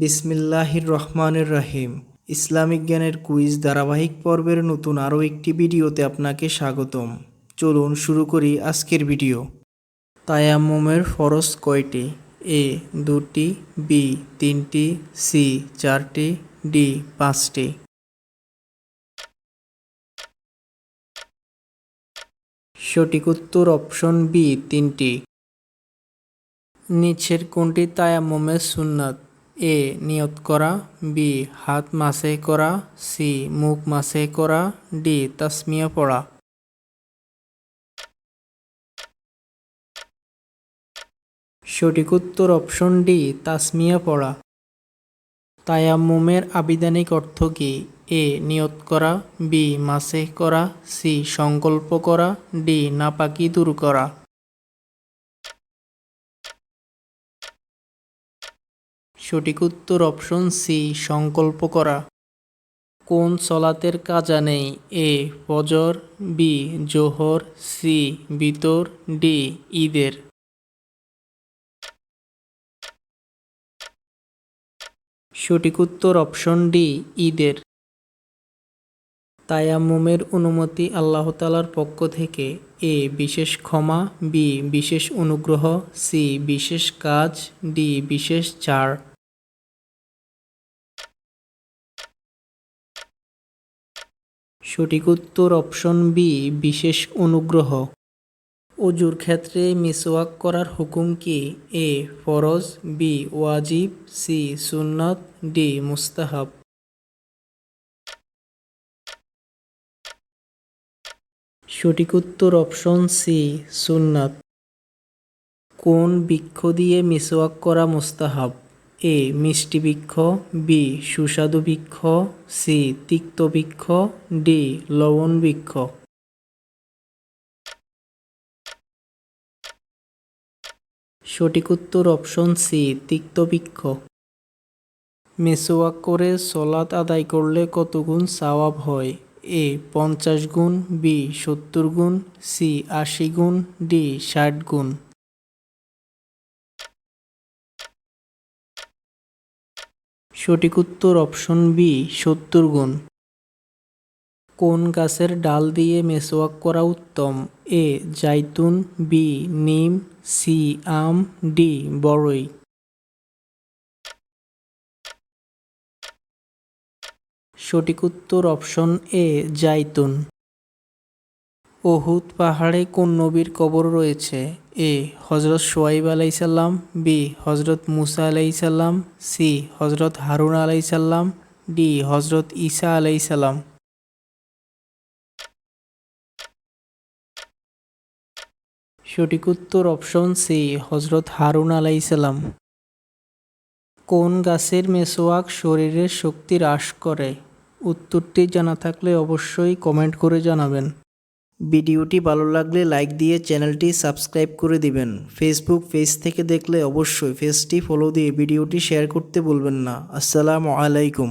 বিসমিল্লাহির রহমানের রাহিম। ইসলামিক জ্ঞানের কুইজ ধারাবাহিক পর্বের নতুন আরও একটি ভিডিওতে আপনাকে স্বাগতম। চলুন শুরু করি আজকের ভিডিও। তায়াম্মুমের ফরজ কয়টি? এ, দুটি, বি, তিনটি, সি, চারটি, ডি, পাঁচটি। সঠিক উত্তর অপশন বি, তিনটি। নিচের কোনটি তায়াম্মুমের সুন্নাত? এ নিয়ত করা, বি হাত মাসে করা, সি মুখ মাসে করা, ডি তাসমিয়া পড়া। সঠিক উত্তর অপশন ডি, তাসমিয়া পড়া। তায়াম্মুমের আবিধানিক অর্থ কি? এ নিয়ত করা, বি মাসে করা, সি সংকল্প করা, ডি নাপাকি দূর করা। সঠিক উত্তর অপশন সি, সংকল্প করা। কোন সলাতের কাজা নেই? এ, ফজর, বি, জোহর, সি, বিতর, ডি, ঈদের। সঠিক উত্তর অপশন ডি, ঈদের। তায়াম্মুমের অনুমতি আল্লাহ তালার পক্ষ থেকে। এ, বিশেষ ক্ষমা, বি, বিশেষ অনুগ্রহ, সি, বিশেষ কাজ, ডি, বিশেষ ছাড় সঠিক উত্তর অপশন বি বিশেষ অনুগ্রহ। অজুর ক্ষেত্রে মিসওয়াক করার হুকুম কি? এ ফরজ বি ওয়াজিব সি সুন্নত ডি মুস্তাহাব। সঠিক উত্তর অপশন সি সুন্নাত। কোন বৃক্ষ দিয়ে মিসওয়াক করা মুস্তাহাব? এ মিষ্টি বৃক্ষ, বি সুস্বাদু বৃক্ষ, সি তিক্ত বৃক্ষ, ডি লবণ বৃক্ষ। সঠিক উত্তর অপশন সি, তিক্ত বৃক্ষ। মেসোয়াক করে সলাত আদায় করলে কত গুণ সওয়াব হয়? এ পঞ্চাশ গুণ, বি সত্তর গুণ, সি আশি গুণ, ডি ষাট গুণ। সঠিক উত্তর অপশন বি সত্তর গুণ। কোন গাছের ডাল দিয়ে মেসোয়াক করা উত্তম? এ জাইতুন বি নিম সি আম ডি বড়ই। সঠিক উত্তর অপশন এ জাইতুন। ওহুদ পাহাড়ে কোন নবীর কবর রয়েছে? এ হজরত সোয়াইব আলাইসাল্লাম বি হজরত মুসা আলাইসাল্লাম সি হজরত হারুন আলাইসাল্লাম ডি হজরত ঈসা আলাইসাল্লাম সঠিক উত্তর অপশন সি হজরত হারুন আলাইসাল্লাম কোন গাছের মেসোয়াক শরীরের শক্তি হ্রাস করে? উত্তরটি জানা থাকলে অবশ্যই কমেন্ট করে জানাবেন। ভিডিওটি ভালো লাগলে লাইক দিয়ে চ্যানেলটি সাবস্ক্রাইব করে দিবেন। ফেসবুক পেজ থেকে দেখলে অবশ্যই পেজটি ফলো দিয়ে ভিডিওটি শেয়ার করতে বলবেন না। আসসালামু আলাইকুম।